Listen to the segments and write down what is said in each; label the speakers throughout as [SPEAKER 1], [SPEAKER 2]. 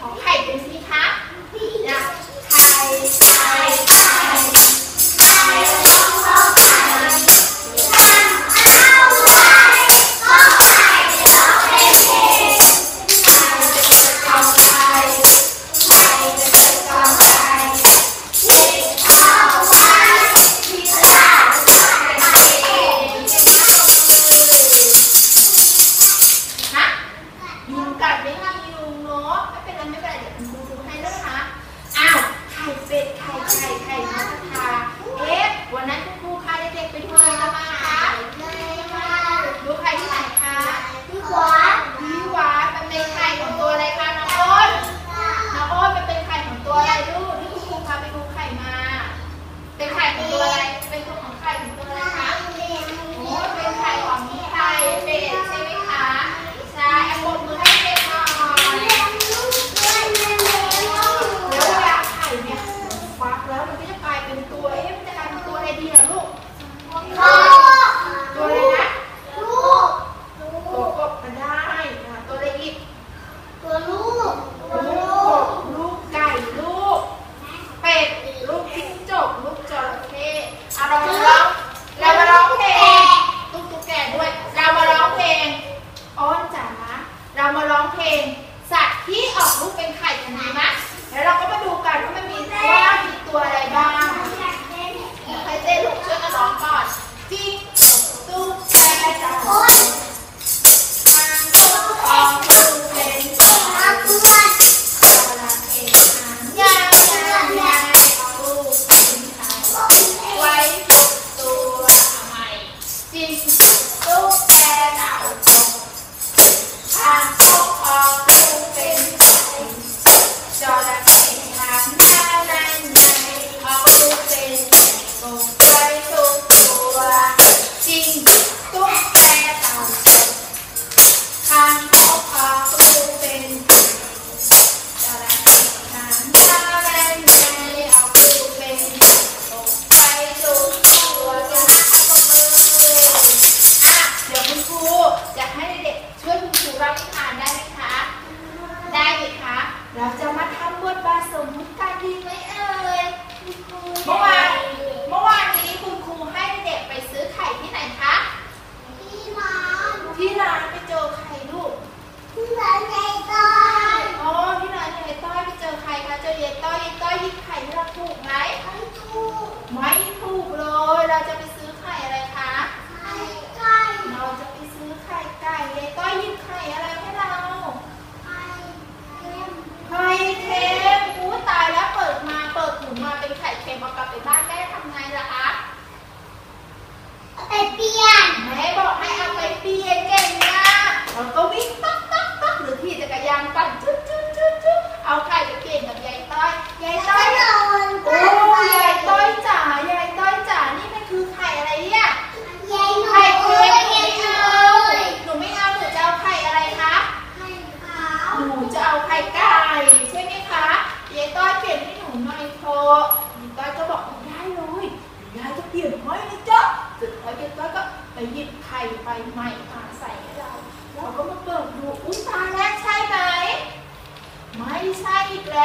[SPEAKER 1] 好汉一身轻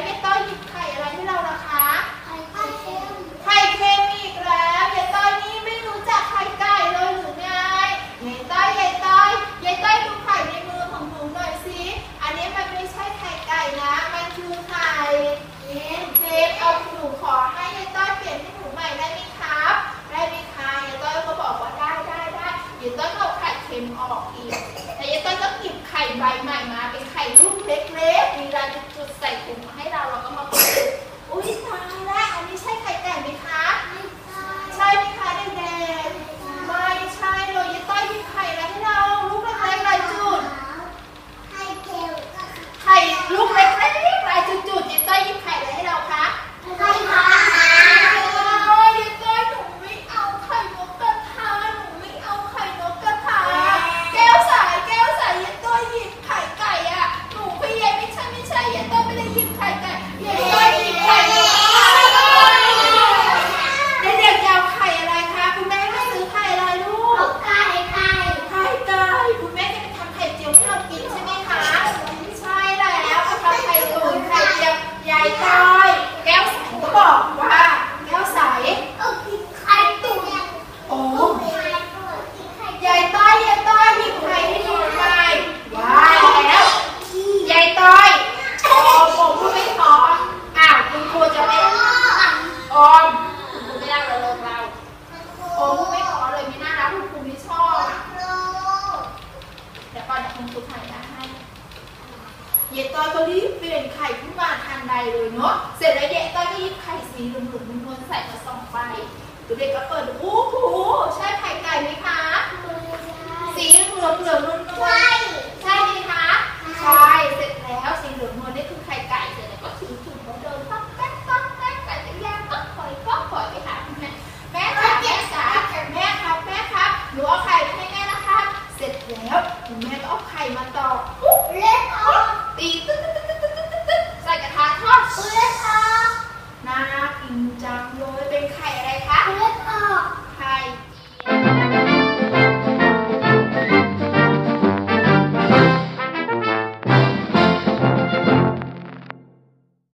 [SPEAKER 1] vai ver ไข่ได้เยตอยก็รีบเปลี่ยนไข่ขึ้นมาทันใดเลยเนาะ เสร็จแล้วเยตอยก็หยิบไข่สีหลุมๆนวลใส่มาสองใบเด็กก็เปิดโอ้โหใช่ไข่ไก่ไหมคะ สีเหลืองเหลืองนวลใช่ใช่ไหมคะ ใช่ เสร็จ